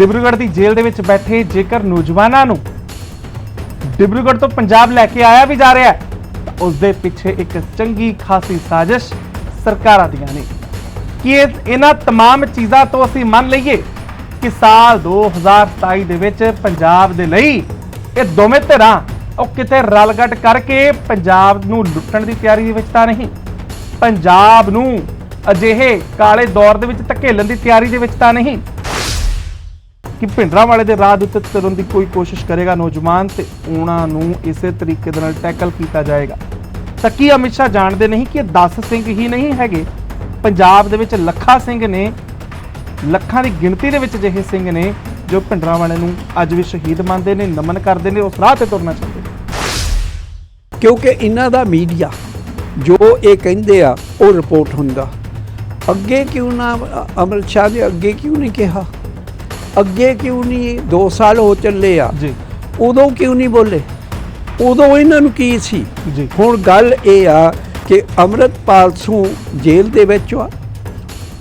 ਡਿਬਰੂਗੜ੍ਹ ਦੀ ਜੇਲ੍ਹ ਦੇ ਵਿੱਚ ਬੈਠੇ ਜੇਕਰ ਨੌਜਵਾਨਾਂ ਨੂੰ ਡਿਬਰੂਗੜ੍ਹ ਤੋਂ ਪੰਜਾਬ ਲੈ ਕੇ ਆਇਆ ਵੀ ਜਾ ਰਿਹਾ ਹੈ ਤਾਂ ਉਸ ਦੇ ਪਿੱਛੇ ਇੱਕ ਚੰਗੀ ਖਾਸੀ ਸਾਜ਼ਿਸ਼ ਸਰਕਾਰਾਂ ਦੀਆਂ ਨੇ ਕਿ ਇਹ ਇਹਨਾਂ तमाम ਚੀਜ਼ਾਂ ਤੋਂ ਅਸੀਂ ਮੰਨ ਲਈਏ ਕਿ ਸਾਲ 2027 ਦੇ ਵਿੱਚ ਪੰਜਾਬ ਦੇ ਲਈ ਇਹ ਦੋਵੇਂ ਧਿਰਾਂ ਉਹ ਕਿਤੇ ਰਲਗਟ ਕਰਕੇ ਪੰਜਾਬ ਨੂੰ ਲੁੱਟਣ ਦੀ ਤਿਆਰੀ ਦੇ ਵਿੱਚ ਤਾਂ ਨਹੀਂ ਪੰਜਾਬ ਨੂੰ ਅਜਿਹੇ ਕਾਲੇ ਦੌਰ ਦੇ ਵਿੱਚ ਧਕੇਲਣ ਦੀ ਤਿਆਰੀ ਦੇ ਵਿੱਚ ਤਾਂ ਨਹੀਂ ਕਿ ਭਿੰਡਰਾਂ ਵਾਲੇ ਦੇ ਰਾਹ ਦੇ ਉੱਤੇ ਤੁਰਨ ਦੀ ਕੋਈ ਕੋਸ਼ਿਸ਼ ਕਰੇਗਾ ਨੌਜਵਾਨ ਤੇ ਉਹਨਾਂ ਨੂੰ ਇਸੇ ਤਰੀਕੇ ਦੇ ਨਾਲ ਟੈਕਲ ਕੀਤਾ ਜਾਏਗਾ। ਤਾਂ ਕੀ ਅਮਿਤ ਸ਼ਾਹ ਜਾਣਦੇ ਨਹੀਂ ਕਿ ਇਹ 10 ਸਿੰਘ ਹੀ ਨਹੀਂ ਹੈਗੇ? ਪੰਜਾਬ ਦੇ ਵਿੱਚ ਲੱਖਾਂ ਸਿੰਘ ਨੇ, ਲੱਖਾਂ ਦੀ ਗਿਣਤੀ ਦੇ ਵਿੱਚ ਜਿਹੇ ਸਿੰਘ ਨੇ ਜੋ ਭਿੰਡਰਾਂ ਵਾਲੇ ਨੂੰ ਅੱਜ ਵੀ ਸ਼ਹੀਦ ਮੰਨਦੇ ਨੇ, ਨਮਨ ਕਰਦੇ ਨੇ, ਉਸ ਰਾਹ ਤੇ ਤੁਰਨਾ ਚਾਹੁੰਦੇ ਨੇ। ਕਿਉਂਕਿ ਇਹਨਾਂ ਦਾ ਮੀਡੀਆ ਜੋ ਇਹ ਕਹਿੰਦੇ ਆ, ਉਹ ਰਿਪੋਰਟ ਹੁੰਦਾ। ਅੱਗੇ ਕਿਉਂ ਨਾ ਅ- ਅਮਰ ਸ਼ਾਹ ਦੇ ਅੱਗੇ ਕਿਉਂ ਨਹੀਂ ਕਿਹਾ? ਅੱਗੇ ਕਿਉਂ ਨਹੀਂ 2 ਸਾਲ ਹੋ ਚੱਲੇ ਆ? ਜੀ। ਉਦੋਂ ਕਿਉਂ ਨਹੀਂ ਬੋਲੇ? ਉਦੋਂ ਇਹਨਾਂ ਨੂੰ ਕੀ ਸੀ? ਜੀ। ਹੁਣ ਗੱਲ ਇਹ ਆ ਕਿ ਅੰਮ੍ਰਿਤਪਾਲ ਸਿੰਘ ਜੇਲ੍ਹ ਦੇ ਵਿੱਚ ਆ।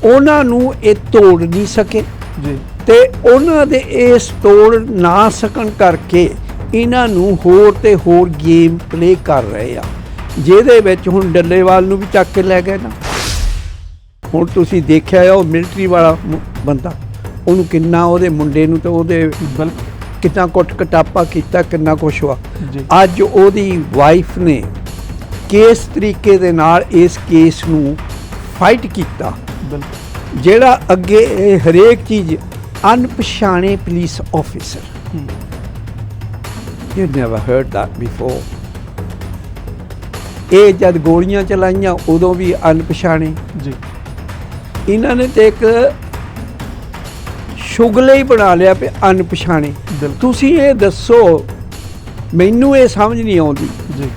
ਉਹਨਾਂ ਨੂੰ ਇਹ ਤੋੜ ਨਹੀਂ ਸਕੇ। ਜੀ। ਤੇ ਉਹਨਾਂ ਦੇ ਇਸ ਤੋੜ ਨਾ ਸਕਣ ਕਰਕੇ ਇਹਨਾਂ ਨੂੰ ਹੋਰ ਤੇ ਹੋਰ ਗੇਮ ਪਲੇ ਕਰ ਰਹੇ ਆ। ਜਿਹਦੇ ਵਿੱਚ ਹੁਣ ਡੱਲੇਵਾਲ ਨੂੰ ਵੀ ਚੱਕ ਕੇ ਲੈ ਗਏ ਨਾ। ਹੁਣ ਤੁਸੀਂ ਦੇਖਿਆ ਉਹ ਮਿਲਟਰੀ ਵਾਲਾ ਬੰਦਾ। ਉਹਨੂੰ ਕਿੰਨਾ ਉਹਦੇ ਮੁੰਡੇ ਨੂੰ ਤੇ ਉਹਦੇ ਕਿੰਨਾ ਕੁੱਟ ਕਟਾਪਾ ਕੀਤਾ ਕਿੰਨਾ ਕੁਛ ਜੀ। ਅੱਜ ਉਹਦੀ ਵਾਈਫ ਨੇ ਕਿਸ ਤਰੀਕੇ ਦੇ ਨਾਲ ਇਸ ਕੇਸ ਨੂੰ ਫਾਈਟ ਕੀਤਾ। ਜਿਹੜਾ ਅੱਗੇ ਇਹ ਹਰੇਕ ਚੀਜ਼ ਅਣਪਛਾਣੇ police officer. You never heard that before ਇਹ ਜਦ ਗੋਲੀਆਂ ਚਲਾਈਆਂ ਉਦੋਂ ਵੀ ਅਣਪਛਾਣੇ। ਜੀ। ਇਹਨਾਂ ਨੇ ਤੇ ਇੱਕ ਸ਼ੁਗਲੇ ਹੀ ਬਣਾ ਲਿਆ ਵੀ ਅਣਪਛਾਣੇ ਤੁਸੀਂ ਇਹ ਦੱਸੋ ਮੈਨੂੰ ਇਹ ਸਮਝ ਨਹੀਂ ਆਉਂਦੀ। ਜੀ।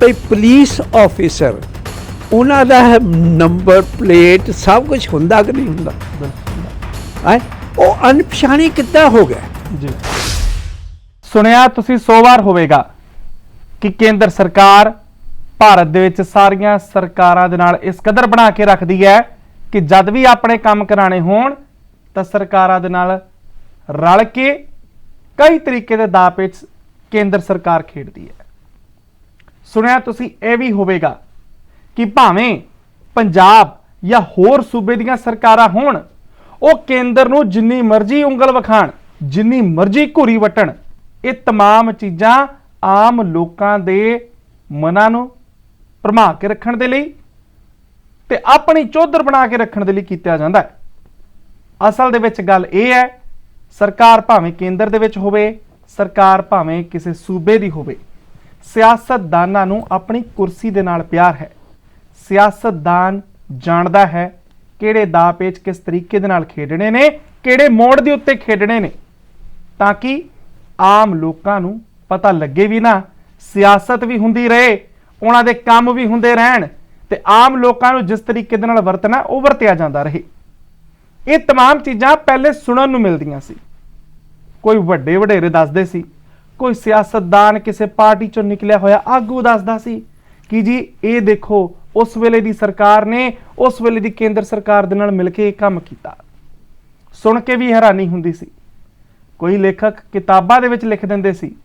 ਭਈ ਪੁਲਿਸ ਆਫੀਸਰ ਉਹਨਾਂ ਦਾ ਨੰਬਰ ਪਲੇਟ ਸਭ ਕੁਝ ਹੁੰਦਾ ਕਿ ਨਹੀਂ ਹੁੰਦਾ? ਹੈ? ਉਹ ਅਣਪਛਾਣੇ ਕਿੱਦਾਂ ਹੋ ਗਿਆ ਜੀ। ਸੁਣਿਆ ਤੁਸੀਂ 100 ਵਾਰ ਹੋਵੇਗਾ ਕਿ ਕੇਂਦਰ ਸਰਕਾਰ ਭਾਰਤ ਦੇ ਵਿੱਚ ਸਾਰੀਆਂ ਸਰਕਾਰਾਂ ਦੇ ਨਾਲ ਇਸ ਕਦਰ ਬਣਾ ਕੇ ਰੱਖਦੀ ਹੈ ਕਿ ਜਦ ਵੀ ਆਪਣੇ ਕੰਮ ਕਰਾਣੇ ਹੋਣ ਤਾਂ ਸਰਕਾਰਾਂ ਦੇ ਨਾਲ ਰਲ ਕੇ ਕਈ ਤਰੀਕੇ ਦੇ ਦਾਅ ਪੇਚ ਕੇਂਦਰ ਸਰਕਾਰ ਖੇਡਦੀ ਹੈ ਸੁਣਿਆ ਤੁਸੀਂ ਇਹ ਵੀ ਹੋਵੇਗਾ ਕਿ ਭਾਵੇਂ ਪੰਜਾਬ ਜਾਂ ਹੋਰ ਸੂਬੇ ਦੀਆਂ ਸਰਕਾਰਾਂ ਹੋਣ ਉਹ ਕੇਂਦਰ ਨੂੰ ਜਿੰਨੀ ਮਰਜ਼ੀ ਉਂਗਲ ਵਿਖਾਣ ਜਿੰਨੀ ਮਰਜ਼ੀ ਘੂਰੀ ਵਟਣ ਇਹ तमाम ਚੀਜ਼ਾਂ ਆਮ ਲੋਕਾਂ ਦੇ ਮਨਾਂ ਨੂੰ ਭਰਮਾ ਕੇ ਰੱਖਣ ਦੇ ਲਈ ਤੇ ਆਪਣੀ ਚੌਧਰ ਬਣਾ ਕੇ ਰੱਖਣ ਦੇ ਲਈ ਕੀਤਾ ਜਾਂਦਾ ਹੈ ਅਸਲ ਦੇ ਵਿੱਚ ਗੱਲ ਇਹ ਹੈ, ਸਰਕਾਰ ਭਾਵੇਂ ਕੇਂਦਰ ਦੇ ਵਿੱਚ ਹੋਵੇ, ਸਰਕਾਰ ਭਾਵੇਂ ਕਿਸੇ ਸੂਬੇ ਦੀ ਹੋਵੇ, ਸਿਆਸਤਦਾਨਾਂ ਨੂੰ ਆਪਣੀ ਕੁਰਸੀ ਦੇ ਨਾਲ ਪਿਆਰ ਹੈ। ਸਿਆਸਤਦਾਨ ਜਾਣਦਾ ਹੈ ਕਿਹੜੇ ਦਾਅ ਪੇਚ ਕਿਸ ਤਰੀਕੇ ਦੇ ਨਾਲ ਖੇਡਣੇ ਨੇ, ਕਿਹੜੇ ਮੋੜ ਦੇ ਉੱਤੇ ਖੇਡਣੇ ਨੇ, ਤਾਂ ਕਿ ਆਮ ਲੋਕਾਂ ਨੂੰ ਪਤਾ ਲੱਗੇ ਵੀ ਨਾ, ਸਿਆਸਤ ਵੀ ਹੁੰਦੀ ਰਹੇ, ਉਹਨਾਂ ਦੇ ਕੰਮ ਵੀ ਹੁੰਦੇ ਰਹਿਣ, ਤੇ ਆਮ ਲੋਕਾਂ ਨੂੰ ਜਿਸ ਤਰੀਕੇ ਦੇ ਨਾਲ ਵਰਤਣਾ, ਉਹ ਵਰਤਿਆ ਜਾਂਦਾ ਰਹੇ। ਇਹ तमाम ਚੀਜ਼ਾਂ ਪਹਿਲੇ ਸੁਣਨ ਨੂੰ ਮਿਲਦੀਆਂ ਸੀ ਕੋਈ ਵੱਡੇ ਵਡੇਰੇ ਦੱਸਦੇ ਸੀ ਕੋਈ ਸਿਆਸਤਦਾਨ ਕਿਸੇ ਪਾਰਟੀ ਚੋਂ ਨਿਕਲਿਆ ਹੋਇਆ ਆਗੂ ਦੱਸਦਾ ਸੀ ਕਿ ਜੀ ਇਹ ਦੇਖੋ ਉਸ ਵੇਲੇ ਦੀ ਸਰਕਾਰ ਨੇ ਉਸ ਵੇਲੇ ਦੀ ਕੇਂਦਰ ਸਰਕਾਰ ਦੇ ਨਾਲ ਮਿਲ ਕੇ ਇਹ ਕੰਮ ਕੀਤਾ ਸੁਣ ਕੇ ਵੀ ਹੈਰਾਨੀ ਹੁੰਦੀ ਸੀ ਕੋਈ ਲੇਖਕ ਕਿਤਾਬਾਂ ਦੇ ਵਿੱਚ ਲਿਖ ਦਿੰਦੇ ਸੀ